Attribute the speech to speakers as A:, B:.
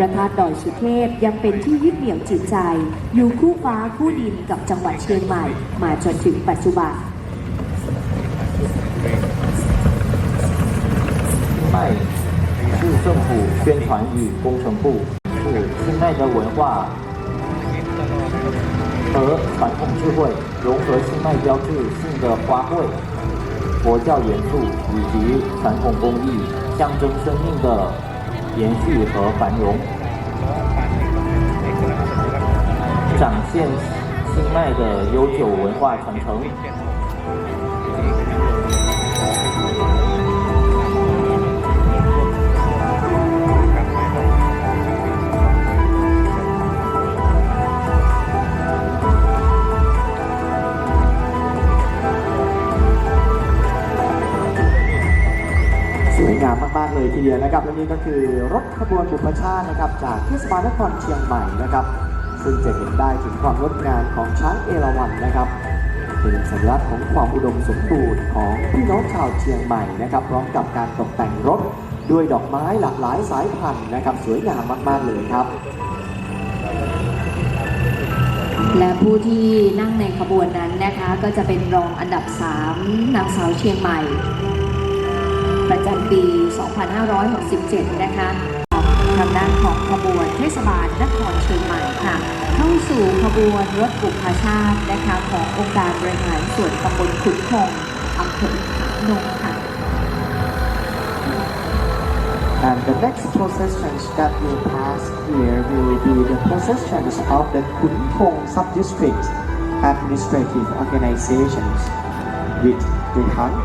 A: พระธาตุดอยสุเทพยังเป็นที่ยึดเหนี่ยวจิตใจ อยู่คู่ฟ้าคู่ดินกับจังหวัดเชียงใหม่ มาจนถึงปัจจุบัน
B: 迈市政府宣传与工程部是清迈的文化和传统智慧，融合清迈标志性的花卉、佛教元素以及传统工艺，象征生命的 延续和繁荣，展现清迈的悠久文化传承。
C: งามมากๆเลยทีเดียวนะครับและนี่ก็คือรถขบวนบุพชาตินะครับจากเทศบาลนครเชียงใหม่นะครับ ซึ่งจะเห็นได้ถึงความงดงามของช้างเอราวัณนะครับเป็นสัญลักษณ์ของความอุดมสมบูรณ์ของพี่น้องชาวเชียงใหม่นะครับ พร้อมกับการตกแต่งรถด้วยดอกไม้หลากหลายสายพันธุ์นะครับ สวยงามมากๆเลยครับ
A: และผู้ที่นั่งในขบวนนั้นนะคะ ก็จะเป็นรองอันดับ 3 นางสาวเชียงใหม่ ประจำปี 2567 นะคะทางด้านของขบวนเทศบาลนครเชียงใหม่ค่ะ เข้าสู่ขบวนรถบุพชาตินะคะขององค์การบริหารส่วนตำบลขุนคงอำเภอขานงค่ะ
C: And the next processions that will pass here will be the processions of the Khun Thong Sub-District Administrative Organizations with the Han.